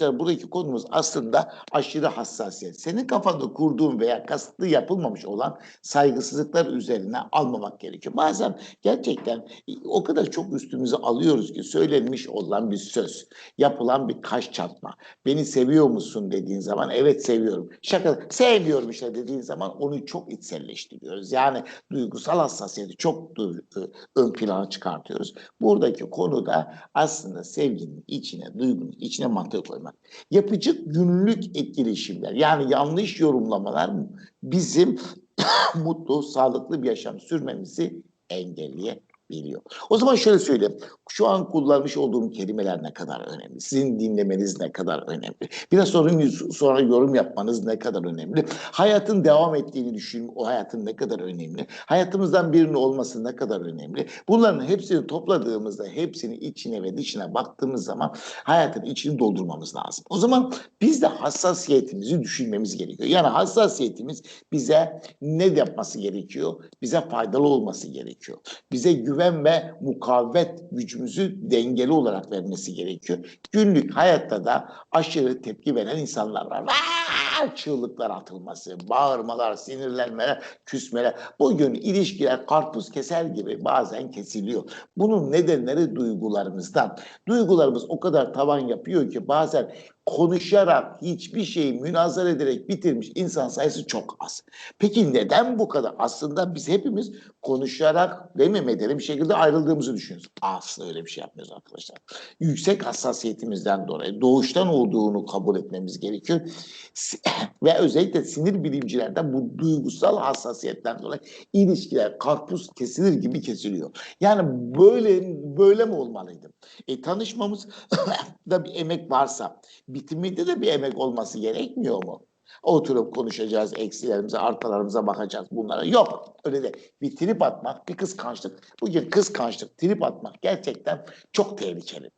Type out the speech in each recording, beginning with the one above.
buradaki konumuz aslında aşırı hassasiyet. Senin kafanda kurduğun veya kasıtlı yapılmamış olan saygısızlıklar üzerine almamak gerekiyor. Bazen gerçekten o kadar çok üstümüze alıyoruz ki söylenmiş olan bir söz, yapılan bir kaş çatma. Beni seviyor musun dediğin zaman evet seviyorum. Şaka sevmiyorum işte dediğin zaman onu çok içselleştiriyoruz. Yani duygusal hassasiyeti çok ı- ön plana çıkartıyoruz. Buradaki konu da aslında sevginin içine, duygunun içine mantığı koymak. Yapıcı günlük etkileşimler yani yanlış yorumlamalar bizim mutlu, sağlıklı bir yaşam sürmemizi engelleyebiliyor. O zaman şöyle söyleyeyim. Şu an kullanmış olduğum kelimeler ne kadar önemli? Sizin dinlemeniz ne kadar önemli? Biraz sonra, sonra yorum yapmanız ne kadar önemli? Hayatın devam ettiğini düşünün. O hayatın ne kadar önemli? Hayatımızdan birinin olması ne kadar önemli? Bunların hepsini topladığımızda, hepsini içine ve dışına baktığımız zaman hayatın içini doldurmamız lazım. O zaman biz de hassasiyetimizi düşünmemiz gerekiyor. Yani hassasiyetimiz bize ne yapması gerekiyor? Bize faydalı olması gerekiyor. Bize güven ve mukavemet gücümüzü dengeli olarak vermesi gerekiyor. Günlük hayatta da aşırı tepki veren insanlar var. Vaa! Çığlıklar atılması, bağırmalar, sinirlenmeler, küsmeler. Bugün ilişkiler karpuz keser gibi bazen kesiliyor. Bunun nedenleri duygularımızdan. Duygularımız o kadar tavan yapıyor ki bazen konuşarak hiçbir şeyi münazara ederek bitirmiş insan sayısı çok az. Peki neden bu kadar? Aslında biz hepimiz konuşarak medeni bir şekilde ayrıldığımızı düşünüyoruz. Aslında öyle bir şey yapmıyoruz arkadaşlar. Yüksek hassasiyetimizden dolayı doğuştan olduğunu kabul etmemiz gerekiyor. Ve özellikle sinir bilimcilerden bu duygusal hassasiyetten dolayı ilişkiler karpuz kesilir gibi kesiliyor. Yani böyle böyle mi olmalıydı? E, tanışmamız da bir emek varsa bitiminde de bir emek olması gerekmiyor mu? Oturup konuşacağız, eksilerimize, artalarımıza bakacağız bunlara. Yok, öyle de bir trip atmak, bir kıskançlık. Bugün kıskançlık, trip atmak gerçekten çok tehlikeli.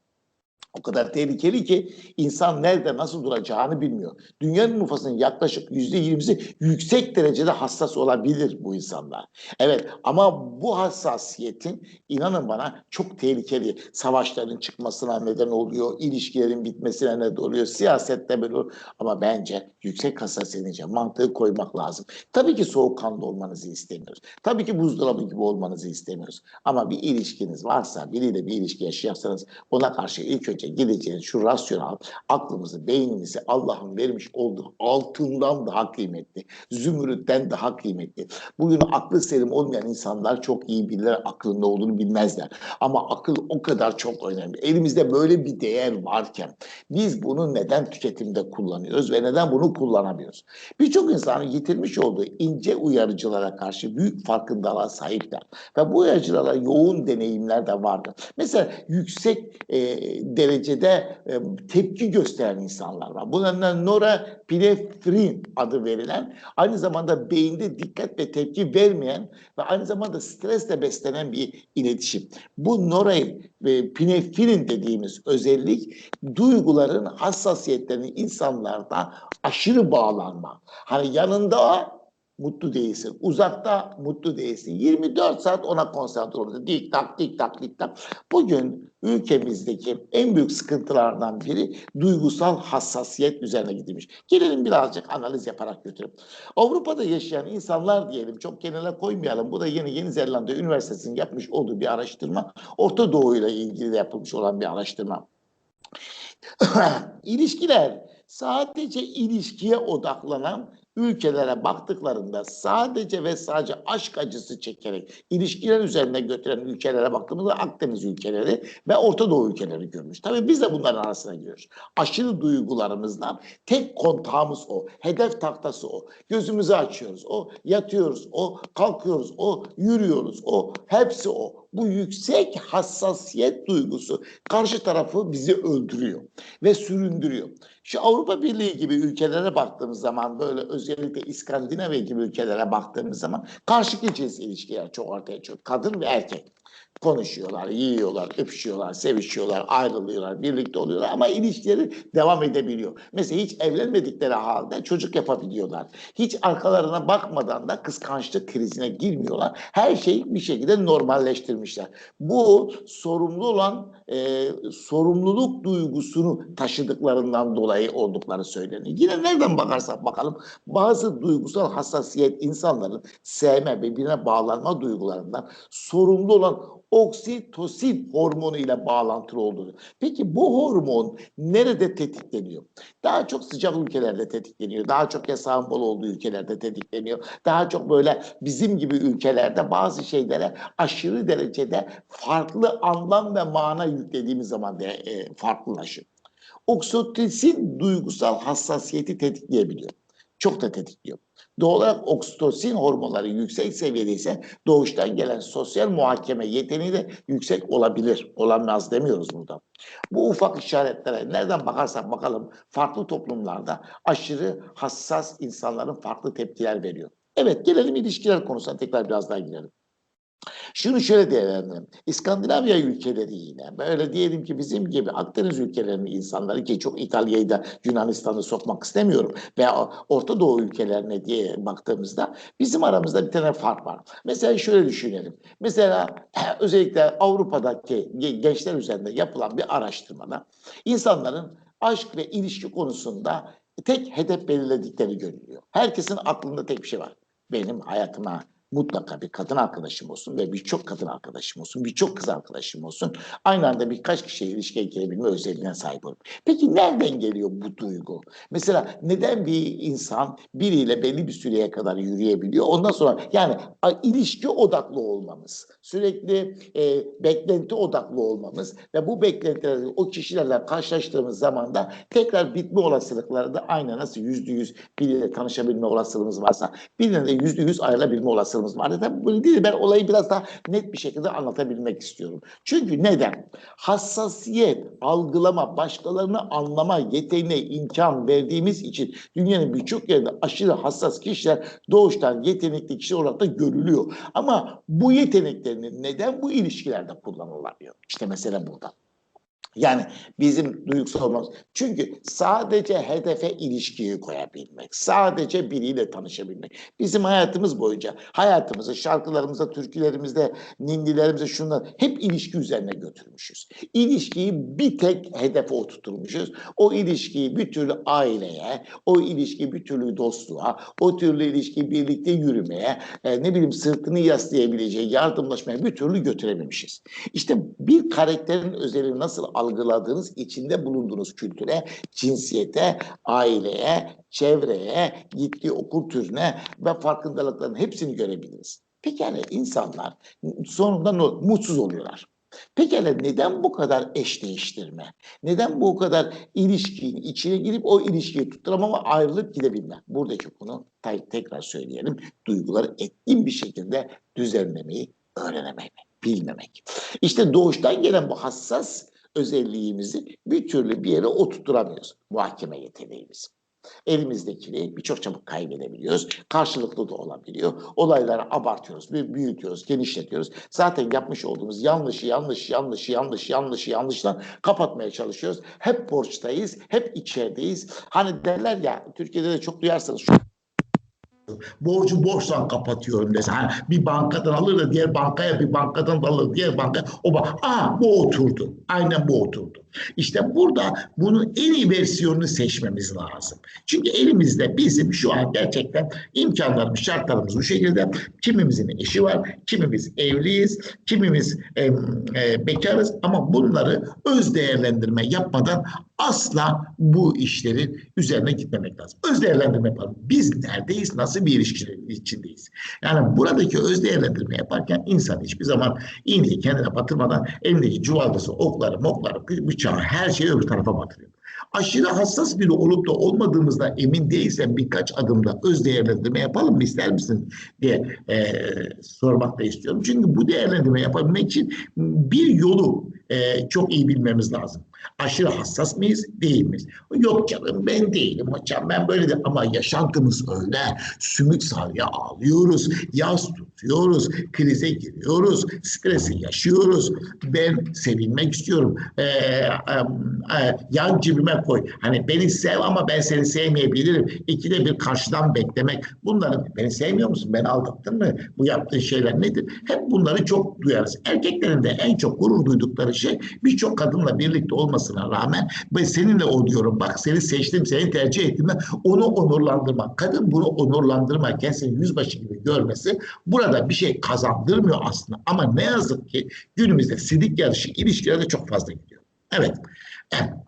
O kadar tehlikeli ki insan nerede nasıl duracağını bilmiyor. Dünyanın nüfusunun yaklaşık yüzde yirmisi yüksek derecede hassas olabilir bu insanlar. Evet ama bu hassasiyetin inanın bana çok tehlikeli. Savaşların çıkmasına neden oluyor, ilişkilerin bitmesine neden oluyor, siyasette böyle olur. Ama bence yüksek hassasiyetince mantığı koymak lazım. Tabii ki soğukkanlı olmanızı istemiyoruz. Tabii ki buzdolabı gibi olmanızı istemiyoruz. Ama bir ilişkiniz varsa, biriyle bir ilişki yaşıyorsanız ona karşı ilk önce gideceğiniz şu rasyonel aklımızı, beynimizi Allah'ın vermiş olduğu altından daha kıymetli, zümrütten daha kıymetli. Bugün aklı selim olmayan insanlar çok iyi bilirler, aklında olduğunu bilmezler. Ama akıl o kadar çok önemli. Elimizde böyle bir değer varken biz bunu neden tüketimde kullanıyoruz ve neden bunu kullanamıyoruz? Birçok insanın yitirmiş olduğu ince uyarıcılara karşı büyük farkındalığa sahipler. Ve bu uyarıcılara yoğun deneyimler de vardır. Mesela yüksek e, derecede e, tepki gösteren insanlar var. Bunlardan norepinefrin adı verilen, aynı zamanda beyinde dikkat ve tepki vermeyen ve aynı zamanda stresle beslenen bir iletişim. Bu norepinefrin dediğimiz özellik duyguların hassasiyetlerini insanlarda aşırı bağlanma. Hani yanında mutlu değilsin. Uzakta mutlu değilsin. 24 saat ona konsantre olursun. Dik tak dik tak dik tak. Bugün ülkemizdeki en büyük sıkıntılardan biri duygusal hassasiyet üzerine gidilmiş. Gelelim birazcık analiz yaparak götürüp. Avrupa'da yaşayan insanlar diyelim çok genele koymayalım. Bu da yeni Yeni Zelanda Üniversitesi'nin yapmış olduğu bir araştırma. Orta Doğu ile ilgili de yapılmış olan bir araştırma. İlişkiler sadece ilişkiye odaklanan ülkelere baktıklarında sadece ve sadece aşk acısı çekerek ilişkiler üzerine götüren ülkelere baktığımızda Akdeniz ülkeleri ve Orta Doğu ülkeleri görmüş. Tabii biz de bunların arasına giriyoruz. Aşırı duygularımızdan tek kontağımız o. Hedef tahtası o. Gözümüzü açıyoruz. O yatıyoruz. O kalkıyoruz. O yürüyoruz. O hepsi o. Bu yüksek hassasiyet duygusu karşı tarafı bizi öldürüyor ve süründürüyor. Şu Avrupa Birliği gibi ülkelere baktığımız zaman böyle özellikle İskandinavya gibi ülkelere baktığımız zaman karşılıklı cins ilişkiler çok ortaya çıkıyor. Kadın ve erkek. Konuşuyorlar, yiyorlar, öpüşüyorlar, sevişiyorlar, ayrılıyorlar, birlikte oluyorlar ama ilişkileri devam edebiliyor. Mesela hiç evlenmedikleri halde çocuk yapabiliyorlar. Hiç arkalarına bakmadan da kıskançlık krizine girmiyorlar. Her şeyi bir şekilde normalleştirmişler. Bu sorumlu olan e, sorumluluk duygusunu taşıdıklarından dolayı oldukları söyleniyor. Yine nereden bakarsak bakalım bazı duygusal hassasiyet insanların sevme, birbirine bağlanma duygularından sorumlu olan oksitosin hormonu ile bağlantılı olduğunu. Peki bu hormon nerede tetikleniyor? Daha çok sıcak ülkelerde tetikleniyor. Daha çok yasağın bol olduğu ülkelerde tetikleniyor. Daha çok böyle bizim gibi ülkelerde bazı şeylere aşırı derecede farklı anlam ve mana yüklediğimiz zaman da e, farklılaşıyor. Oksitosin duygusal hassasiyeti tetikleyebiliyor. Çok da tetikliyor. Doğal olarak oksitosin hormonları yüksek seviyede ise doğuştan gelen sosyal muhakeme yeteneği de yüksek olabilir. Olamaz demiyoruz burada. Bu ufak işaretlere nereden bakarsak bakalım farklı toplumlarda aşırı hassas insanların farklı tepkiler veriyor. Evet gelelim ilişkiler konusuna tekrar biraz daha girelim. Şunu şöyle değerlendirelim. İskandinavya ülkeleri yine böyle diyelim ki bizim gibi Akdeniz ülkelerinin insanları ki çok İtalya'yı da Yunanistan'ı sokmak istemiyorum veya Orta Doğu ülkelerine diye baktığımızda bizim aramızda bir tane fark var. Mesela şöyle düşünelim. Mesela özellikle Avrupa'daki gençler üzerinde yapılan bir araştırmada insanların aşk ve ilişki konusunda tek hedef belirledikleri görülüyor. Herkesin aklında tek bir şey var. Benim hayatıma mutlaka bir kadın arkadaşım olsun ve birçok kadın arkadaşım olsun, birçok kız arkadaşım olsun. Aynı anda birkaç kişiye ilişkiye girebilme özelliğine sahip olurum. Peki nereden geliyor bu duygu? Mesela neden bir insan biriyle belli bir süreye kadar yürüyebiliyor? Ondan sonra yani ilişki odaklı olmamız, sürekli e, beklenti odaklı olmamız ve bu beklentileri o kişilerle karşılaştığımız zaman da tekrar bitme olasılıkları da aynı nasıl yüzde yüz biriyle tanışabilme olasılığımız varsa birine de yüzde yüz ayrılabilme olasılığımız var. Tabii böyle değil. Ben olayı biraz daha net bir şekilde anlatabilmek istiyorum. Çünkü neden? Hassasiyet, algılama, başkalarını anlama yeteneğine imkan verdiğimiz için dünyanın birçok yerinde aşırı hassas kişiler doğuştan yetenekli kişi olarak da görülüyor. Ama bu yeteneklerini neden bu ilişkilerde kullanılamıyor? İşte mesele burada. Yani bizim duygusal olmamız. Çünkü sadece hedefe ilişkiyi koyabilmek, sadece biriyle tanışabilmek. Bizim hayatımız boyunca, hayatımızı, şarkılarımızda, türkülerimizde, ninnilerimizde şunlar hep ilişki üzerine götürmüşüz. İlişkiyi bir tek hedefe oturtmuşuz. O ilişkiyi bir türlü aileye, o ilişkiyi bir türlü dostluğa, o türlü ilişkiyi birlikte yürümeye, e, ne bileyim sırtını yaslayabileceği, yardımlaşmaya bir türlü götürememişiz. İşte bir karakterin özelliğini nasıl algıladığınız, içinde bulunduğunuz kültüre, cinsiyete, aileye, çevreye, gittiği okul türüne ve farkındalıkların hepsini görebiliriz. Pekala insanlar sonunda mutsuz oluyorlar. Pekala neden bu kadar eş değiştirme? Neden bu kadar ilişkinin içine girip o ilişkiyi tutturamama ayrılıp gidebilme? Buradaki konu tekrar söyleyelim. Duyguları etkin bir şekilde düzenlemeyi öğrenememek, bilmemek. İşte doğuştan gelen bu hassas özelliğimizi bir türlü bir yere oturtturamıyoruz. Muhakeme yeteneğimiz. Elimizdekini birçok çabuk kaybedebiliyoruz. Karşılıklı da olabiliyor. Olayları abartıyoruz, büyütüyoruz, genişletiyoruz. Zaten yapmış olduğumuz yanlışı, yanlış, yanlış, yanlış, yanlış, yanlıştan kapatmaya çalışıyoruz. Hep borçtayız, hep içerideyiz. Hani derler ya, Türkiye'de de çok duyarsanız şu borcu borçla kapatıyorum dese. Ha, bir bankadan alır da diğer bankaya bir bankadan da alır diğer banka. O bak, aa bu oturdu. Aynen bu oturdu. İşte burada bunun en iyi versiyonunu seçmemiz lazım. Çünkü elimizde bizim şu an gerçekten imkanlarımız, şartlarımız bu şekilde. Kimimizin eşi var, kimimiz evliyiz, kimimiz e, e, bekarız ama bunları öz değerlendirme yapmadan asla bu işlerin üzerine gitmemek lazım. Öz değerlendirme yapalım. Biz neredeyiz, nasıl bir ilişki içindeyiz? Yani buradaki öz değerlendirme yaparken insan hiçbir zaman iğneyi kendine batırmadan elindeki çuvaldızı, okları, mokları, bıçağı her şeyi öbür tarafa batırıyor. Aşırı hassas biri olup da olmadığımızda emin değilsen birkaç adımda öz değerlendirme yapalım mı ister misin diye e, sormak da istiyorum. Çünkü bu değerlendirme yapabilmek için bir yolu e, çok iyi bilmemiz lazım. Aşırı hassas mıyız? Değil miyiz? Yok canım ben değilim hocam ben böyle de ama yaşantımız öyle. Sümük salya ağlıyoruz, yaz tutuyoruz, krize giriyoruz, stresi yaşıyoruz. Ben sevilmek istiyorum. Ee, e, e, yan cebime koy. Hani beni sev ama ben seni sevmeyebilirim. İkide bir karşıdan beklemek. Bunları beni sevmiyor musun? Beni aldattın mı? Bu yaptığın şeyler nedir? Hep bunları çok duyarız. Erkeklerin de en çok gurur duydukları şey birçok kadınla birlikte olmasına rağmen ben seninle o diyorum bak seni seçtim seni tercih ettim onu onurlandırmak. Kadın bunu onurlandırmarken seni yüzbaşı gibi görmesi burada bir şey kazandırmıyor aslında. Ama ne yazık ki günümüzde sidik yarışı ilişkilerde çok fazla gidiyor. Evet. evet.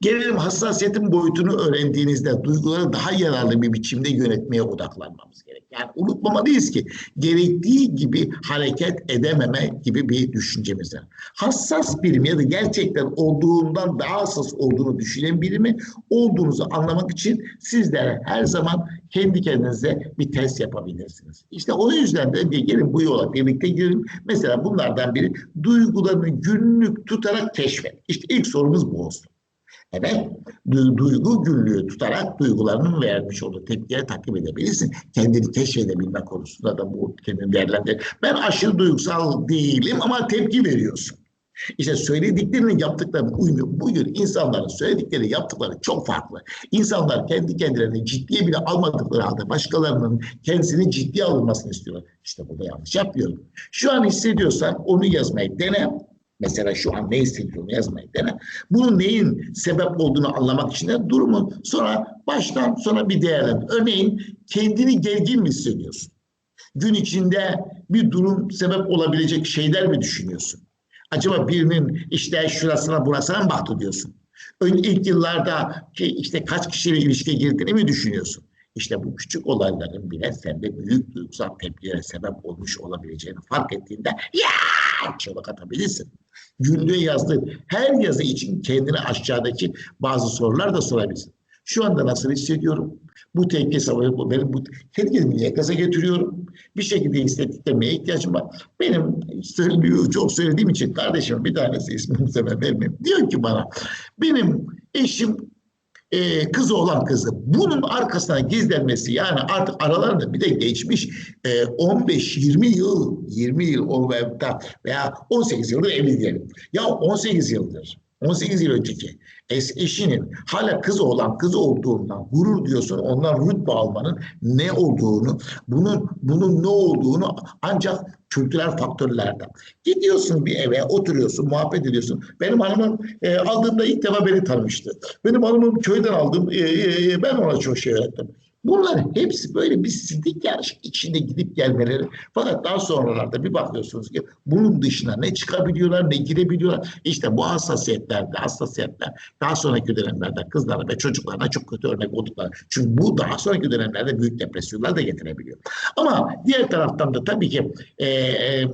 Gelelim hassasiyetin boyutunu öğrendiğinizde duyguları daha yararlı bir biçimde yönetmeye odaklanmamız gerek. Yani unutmamalıyız ki gerektiği gibi hareket edememe gibi bir düşüncemiz var. Hassas birim ya da gerçekten olduğundan daha hassas olduğunu düşünen birimi olduğunuzu anlamak için sizlere her zaman kendi kendinize bir test yapabilirsiniz. İşte o yüzden de gelin bu yola birlikte girelim. Mesela bunlardan biri duygularını günlük tutarak keşfet. İşte ilk sorumuz bu olsun. Evet, duygu günlüğü tutarak duygularının vermiş olduğu tepkileri takip edebilirsin. Kendini keşfedebilme konusunda da bu kendini değerlendir. Ben aşırı duygusal değilim ama tepki veriyorsun. İşte söylediklerinin yaptıklarına uymuyor. Bugün insanların söyledikleri yaptıkları çok farklı. İnsanlar kendi kendilerini ciddiye bile almadıkları halde başkalarının kendisini ciddiye alınmasını istiyorlar. İşte burada yanlış yapıyorum. Şu an hissediyorsan onu yazmayı dene. Mesela şu an ne hissediyorum yazmayı dene. Bunun neyin sebep olduğunu anlamak için de durumu sonra baştan sonra bir değerlendir. Örneğin kendini gergin mi hissediyorsun? Gün içinde bir durum sebep olabilecek şeyler mi düşünüyorsun? Acaba birinin işte şurasına burasına mı baktı diyorsun? Ön ilk yıllarda ki işte kaç kişiyle ilişkiye girdiğini mi düşünüyorsun? İşte bu küçük olayların bile sende büyük duygusal tepkilere sebep olmuş olabileceğini fark ettiğinde ya çığlık atabilirsin. Günlüğe yazdığı her yazı için kendine aşağıdaki bazı sorular da sorabilirsin. Şu anda nasıl hissediyorum? Bu tepki savunma benim bu kendimi niye gaza getiriyorum? Bir şekilde hissettiklerime ihtiyacım var. Benim söylüyor, çok söylediğim için kardeşim bir tanesi ismini sever vermeyeyim. Diyor ki bana benim eşim e, kızı olan kızı. Bunun arkasına gizlenmesi yani artık aralarında bir de geçmiş e, 15-20 yıl 20 yıl veya 18 yıldır evli diyelim. Ya 18 yıldır 18 yıl önceki es eşinin hala kız olan kız olduğundan gurur diyorsun ondan rütbe almanın ne olduğunu bunun bunun ne olduğunu ancak kültürel faktörlerden. Gidiyorsun bir eve oturuyorsun muhabbet ediyorsun. Benim hanımım e, aldığımda ilk defa beni tanımıştı. Benim hanımım köyden aldım e, e, ben ona çok şey öğrettim. Bunların hepsi böyle bir sidik yarış içinde gidip gelmeleri. Fakat daha sonralarda bir bakıyorsunuz ki bunun dışına ne çıkabiliyorlar ne girebiliyorlar. İşte bu hassasiyetlerde hassasiyetler daha sonraki dönemlerde kızlara ve çocuklarına çok kötü örnek oldukları. Çünkü bu daha sonraki dönemlerde büyük depresyonlar da getirebiliyor. Ama diğer taraftan da tabii ki e, e,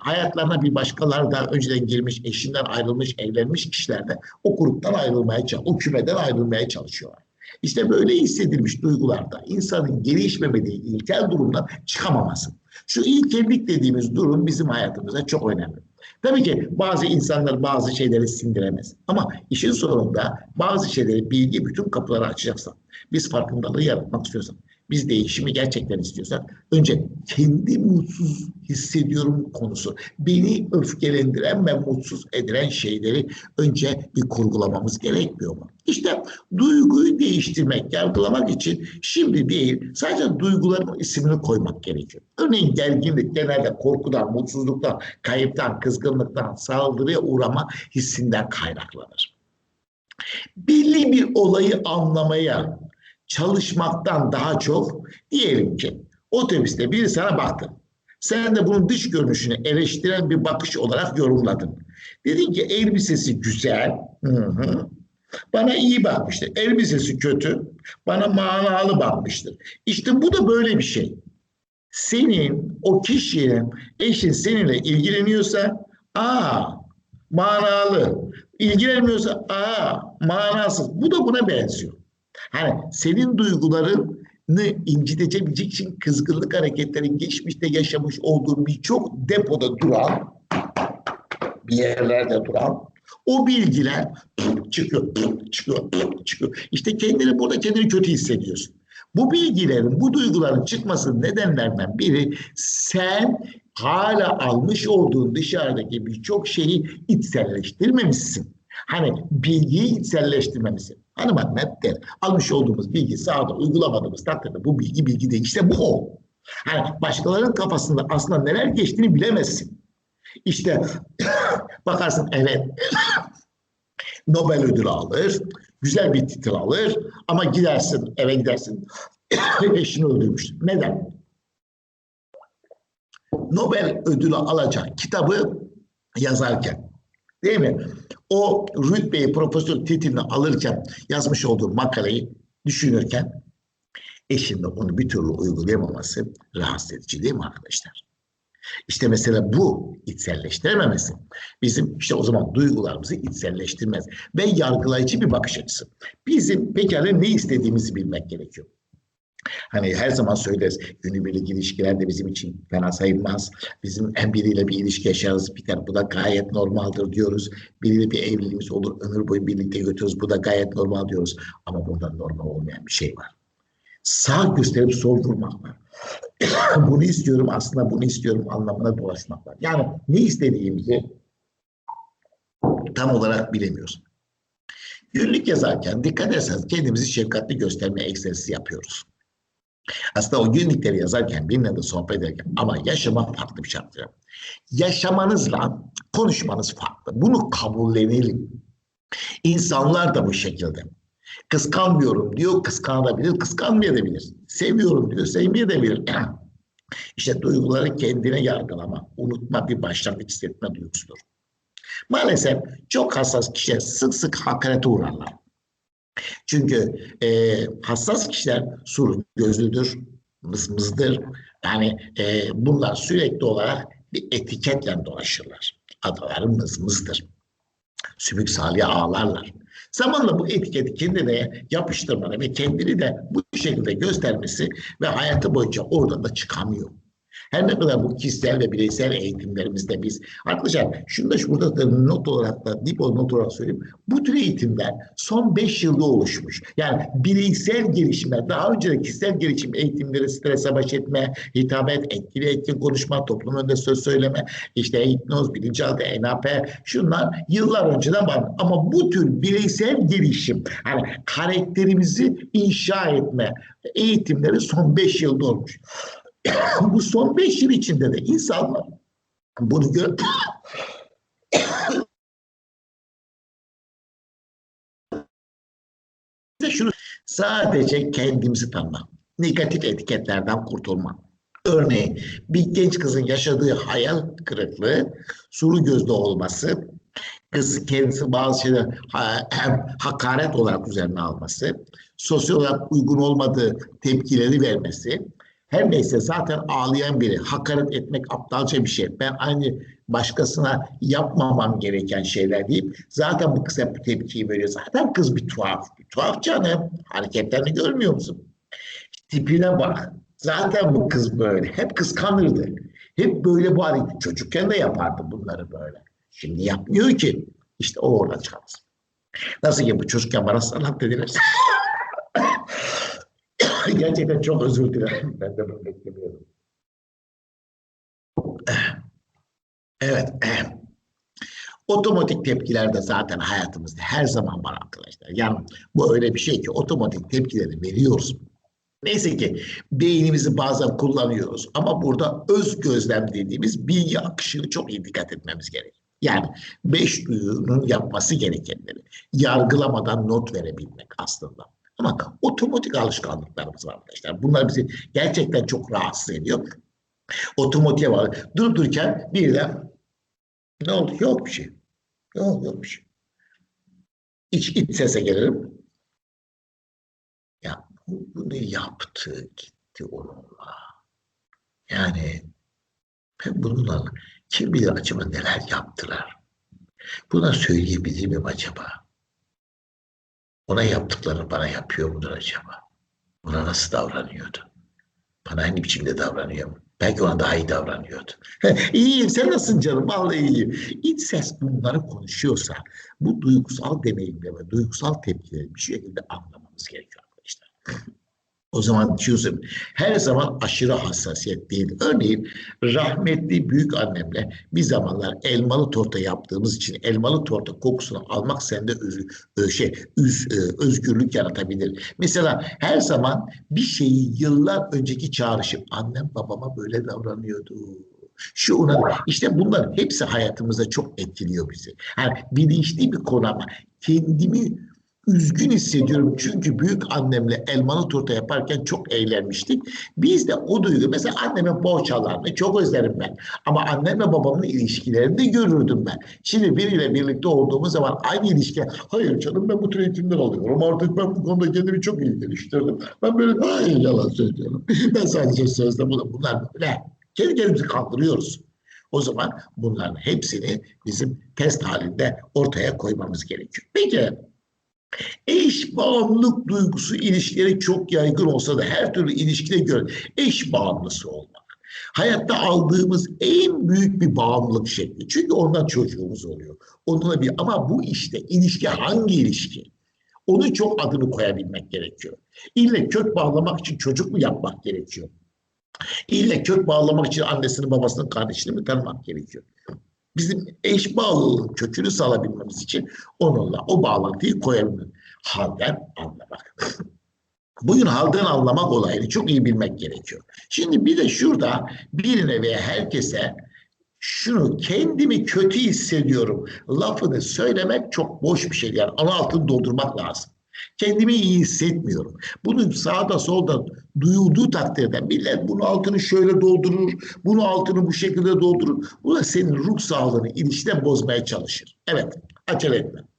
hayatlarına bir başkaları da önceden girmiş, eşinden ayrılmış, evlenmiş kişiler de o gruptan ayrılmaya, o kümeden ayrılmaya çalışıyorlar. İşte böyle hissedilmiş duygularda insanın gelişmemediği ilkel durumdan çıkamaması. Şu ilkellik dediğimiz durum bizim hayatımızda çok önemli. Tabii ki bazı insanlar bazı şeyleri sindiremez. Ama işin sonunda bazı şeyleri bilgi bütün kapıları açacaksa, biz farkındalığı yaratmak istiyorsak, biz değişimi gerçekten istiyorsak önce kendi mutsuz hissediyorum konusu. Beni öfkelendiren ve mutsuz edilen şeyleri önce bir kurgulamamız gerekmiyor mu? İşte duyguyu değiştirmek, yargılamak için şimdi değil sadece duyguların isimini koymak gerekiyor. Örneğin gerginlik genelde korkudan, mutsuzluktan, kayıptan, kızgınlıktan, saldırıya uğrama hissinden kaynaklanır. Belli bir olayı anlamaya, çalışmaktan daha çok diyelim ki otobüste biri sana baktı. Sen de bunun dış görünüşünü eleştiren bir bakış olarak yorumladın. Dedin ki elbisesi güzel. Hı hı. Bana iyi bakmıştır. Elbisesi kötü. Bana manalı bakmıştır. İşte bu da böyle bir şey. Senin o kişinin eşin seninle ilgileniyorsa aa manalı. İlgilenmiyorsa aa manasız. Bu da buna benziyor. Hani senin duygularını incitebilecek için kızgınlık hareketlerin geçmişte yaşamış olduğun birçok depoda duran bir yerlerde duran O bilgiler çıkıyor, çıkıyor, çıkıyor. İşte kendini burada kendini kötü hissediyorsun. Bu bilgilerin, bu duyguların çıkmasının nedenlerinden biri sen hala almış olduğun dışarıdaki birçok şeyi içselleştirmemişsin. Hani bilgiyi içselleştirmemişsin. Hanımefendi der, almış olduğumuz bilgi sağda uygulamadığımız takdirde bu bilgi bilgi değil. İşte bu o. Hani başkalarının kafasında aslında neler geçtiğini bilemezsin. İşte bakarsın evet Nobel ödülü alır, güzel bir titil alır ama gidersin eve gidersin eşini öldürmüş. Neden? Nobel ödülü alacak kitabı yazarken değil mi? O rütbeyi profesör titilini alırken yazmış olduğu makaleyi düşünürken eşinin onu bir türlü uygulayamaması rahatsız edici değil mi arkadaşlar? İşte mesela bu içselleştirememesi bizim işte o zaman duygularımızı içselleştirmez ve yargılayıcı bir bakış açısı. Bizim pekala ne istediğimizi bilmek gerekiyor. Hani her zaman söyleriz günübirlik ilişkiler de bizim için fena sayılmaz. Bizim hem biriyle bir ilişki yaşarız biter bu da gayet normaldir diyoruz. Biriyle bir evliliğimiz olur ömür boyu birlikte götürürüz bu da gayet normal diyoruz. Ama burada normal olmayan bir şey var. Sağ gösterip sol vurmak var. bunu istiyorum aslında bunu istiyorum anlamına dolaşmak var. Yani ne istediğimizi tam olarak bilemiyoruz. Günlük yazarken dikkat ederseniz kendimizi şefkatli gösterme egzersizi yapıyoruz. Aslında o günlükleri yazarken birine de sohbet ederken ama yaşamak farklı bir şarttır. Yaşamanızla konuşmanız farklı. Bunu kabullenelim. İnsanlar da bu şekilde. Kıskanmıyorum diyor, kıskanabilir, kıskanmayabilir. Seviyorum diyor, sevmeyebilir. İşte duyguları kendine yargılama, unutma bir başlangıç hissetme duygusudur. Maalesef çok hassas kişiler sık sık hakarete uğrarlar. Çünkü e, hassas kişiler sur gözlüdür, mızmızdır. Yani e, bunlar sürekli olarak bir etiketle dolaşırlar. Adaları mızmızdır. Sübük salya ağlarlar. Zamanla bu etiketi kendine yapıştırmalı ve kendini de bu şekilde göstermesi ve hayatı boyunca oradan da çıkamıyor. Her ne kadar bu kişisel ve bireysel eğitimlerimizde biz arkadaşlar şunu da şurada da not olarak da dip not olarak söyleyeyim. Bu tür eğitimler son 5 yılda oluşmuş. Yani bireysel gelişimler daha önce de kişisel gelişim eğitimleri strese baş etme, hitabet, etkili etkin konuşma, toplum önünde söz söyleme, işte hipnoz, bilinçaltı, NLP şunlar yıllar önceden var. Ama bu tür bireysel gelişim yani karakterimizi inşa etme eğitimleri son 5 yılda olmuş. Bu son beş yıl içinde de insanlar bunu gör şunu sadece kendimizi tanımak, negatif etiketlerden kurtulmak. Örneğin bir genç kızın yaşadığı hayal kırıklığı, sulu gözlü olması, kız kendisi bazı şeyler hem hakaret olarak üzerine alması, sosyal olarak uygun olmadığı tepkileri vermesi, her neyse zaten ağlayan biri hakaret etmek aptalca bir şey. Ben aynı başkasına yapmamam gereken şeyler deyip zaten bu kız hep bu tepkiyi veriyor. Zaten kız bir tuhaf. Bir tuhaf canım. Hareketlerini görmüyor musun? Tipine bak. Zaten bu kız böyle. Hep kıskanırdı. Hep böyle bu hareket. Çocukken de yapardı bunları böyle. Şimdi yapmıyor ki. İşte o orada çıkamaz. Nasıl ki bu çocukken bana sanat dediler. Gerçekten çok özür dilerim. Ben de bunu beklemiyordum. Evet. Otomatik tepkiler de zaten hayatımızda her zaman var arkadaşlar. Yani bu öyle bir şey ki otomatik tepkileri veriyoruz. Neyse ki beynimizi bazen kullanıyoruz ama burada öz gözlem dediğimiz bilgi akışını çok iyi dikkat etmemiz gerek. Yani beş duyunun yapması gerekenleri yargılamadan not verebilmek aslında. Ama otomatik alışkanlıklarımız var arkadaşlar. Bunlar bizi gerçekten çok rahatsız ediyor. Otomatiğe var. Durdurken birden ne oldu? Yok bir şey. Yok yok bir şey. İç, iç sese gelirim. Ya bunu yaptı gitti onunla. Yani ben bununla kim bilir acaba neler yaptılar. Buna söyleyebilir miyim acaba? Ona yaptıklarını bana yapıyor mudur acaba? Ona nasıl davranıyordu? Bana aynı biçimde davranıyor mu? Belki ona daha iyi davranıyordu. iyiyim, sen nasılsın canım? Vallahi iyiyim. İç ses bunları konuşuyorsa bu duygusal deneyimle ve duygusal tepkileri bir şekilde anlamamız gerekiyor arkadaşlar. O zaman çözüm her zaman aşırı hassasiyet değil. Örneğin rahmetli büyük annemle bir zamanlar elmalı torta yaptığımız için elmalı torta kokusunu almak sende öz, ö- şey e, özgürlük yaratabilir. Mesela her zaman bir şeyi yıllar önceki çağrışım annem babama böyle davranıyordu. Şu ona işte bunlar hepsi hayatımızda çok etkiliyor bizi. Yani bilinçli bir konu ama kendimi üzgün hissediyorum çünkü büyük annemle elmalı turta yaparken çok eğlenmiştik. Biz de o duygu mesela annemin poğaçalarını çok özlerim ben. Ama annemle babamın ilişkilerini de görürdüm ben. Şimdi biriyle birlikte olduğumuz zaman aynı ilişki hayır canım ben bu tür eğitimler alıyorum artık ben bu konuda kendimi çok iyi geliştirdim. Ben böyle hayır yalan söylüyorum. Ben sadece sözde bunu, bunlar böyle kendi kendimizi kandırıyoruz. O zaman bunların hepsini bizim test halinde ortaya koymamız gerekiyor. Peki Eş bağımlılık duygusu ilişkileri çok yaygın olsa da her türlü ilişkide göre eş bağımlısı olmak. Hayatta aldığımız en büyük bir bağımlılık şekli. Çünkü ondan çocuğumuz oluyor. Onunla bir ama bu işte ilişki hangi ilişki? Onun çok adını koyabilmek gerekiyor. İlle kök bağlamak için çocuk mu yapmak gerekiyor? İlle kök bağlamak için annesini babasını kardeşini mi tanımak gerekiyor? Bizim eş bağlılığın kökünü salabilmemiz için onunla o bağlantıyı koyabilmemiz. Halden anlamak. Bugün halden anlamak olayını çok iyi bilmek gerekiyor. Şimdi bir de şurada birine veya herkese şunu kendimi kötü hissediyorum lafını söylemek çok boş bir şey. Yani ana altını doldurmak lazım. Kendimi iyi hissetmiyorum. Bunu sağda solda duyulduğu takdirde millet bunun altını şöyle doldurur, bunun altını bu şekilde doldurur. Bu da senin ruh sağlığını ilişkide bozmaya çalışır. Evet, acele etme.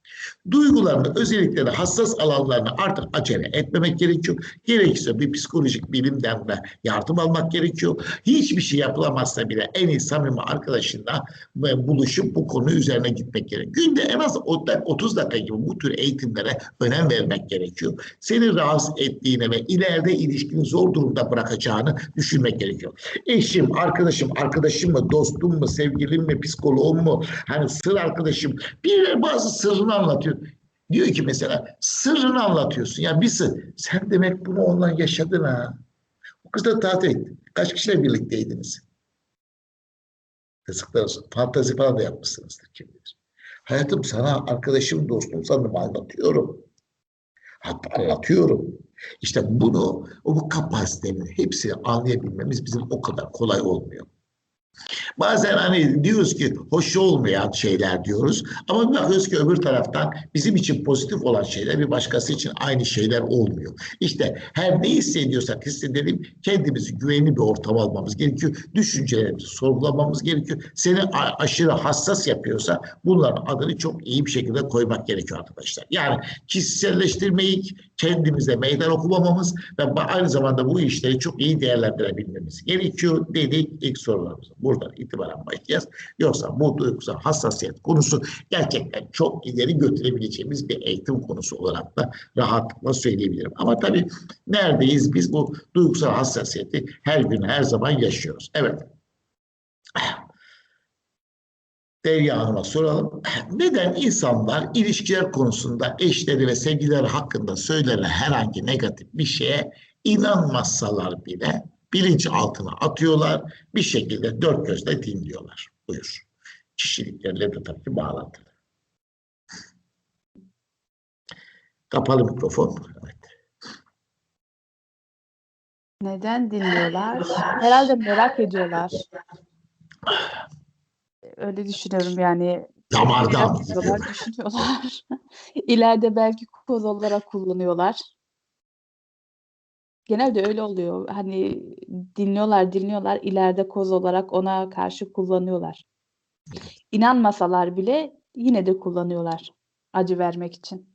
Duygularını, özellikle de hassas alanlarını artık acele etmemek gerekiyor. Gerekirse bir psikolojik bilimden de yardım almak gerekiyor. Hiçbir şey yapılamazsa bile en iyi samimi arkadaşınla ve buluşup bu konu üzerine gitmek gerekiyor. Günde en az 30 dakika gibi bu tür eğitimlere önem vermek gerekiyor. Seni rahatsız ettiğine ve ileride ilişkini zor durumda bırakacağını düşünmek gerekiyor. Eşim, arkadaşım, arkadaşım mı, dostum mu, sevgilim mi, psikoloğum mu, hani sır arkadaşım, birileri bazı sırrını anlatıyor. Diyor ki mesela sırrını anlatıyorsun. Ya bir sır. Sen demek bunu ondan yaşadın ha. O kız da tatil etti. Kaç kişiyle birlikteydiniz? Yazıklar olsun. Fantazi falan da yapmışsınızdır kim bilir. Hayatım sana arkadaşım, dostum sanırım anlatıyorum. Hatta anlatıyorum. İşte bunu, o bu kapasitenin hepsini anlayabilmemiz bizim o kadar kolay olmuyor. Bazen hani diyoruz ki hoş olmayan şeyler diyoruz ama bir bakıyoruz ki öbür taraftan bizim için pozitif olan şeyler bir başkası için aynı şeyler olmuyor. İşte her ne hissediyorsak hissedelim kendimizi güvenli bir ortam almamız gerekiyor. Düşüncelerimizi sorgulamamız gerekiyor. Seni aşırı hassas yapıyorsa bunların adını çok iyi bir şekilde koymak gerekiyor arkadaşlar. Yani kişiselleştirmeyi kendimize meydan okumamamız ve aynı zamanda bu işleri çok iyi değerlendirebilmemiz gerekiyor dedik ilk sorularımıza. Buradan itibaren başlayacağız. Yoksa bu duygusal hassasiyet konusu gerçekten çok ileri götürebileceğimiz bir eğitim konusu olarak da rahatlıkla söyleyebilirim. Ama tabii neredeyiz? Biz bu duygusal hassasiyeti her gün her zaman yaşıyoruz. Evet. Derya Hanım'a soralım. Neden insanlar ilişkiler konusunda eşleri ve sevgilileri hakkında söylenen herhangi negatif bir şeye inanmazsalar bile bilinç altına atıyorlar, bir şekilde dört gözle dinliyorlar. Buyur. Kişilikleriyle de tabii ki bağlantılı. Kapalı mikrofon. Evet. Neden dinliyorlar? Herhalde merak ediyorlar. Öyle düşünüyorum yani. Damardan düşünüyorlar. İleride belgi koz olarak kullanıyorlar. Genelde öyle oluyor. Hani dinliyorlar, dinliyorlar. ileride koz olarak ona karşı kullanıyorlar. İnanmasalar bile yine de kullanıyorlar acı vermek için.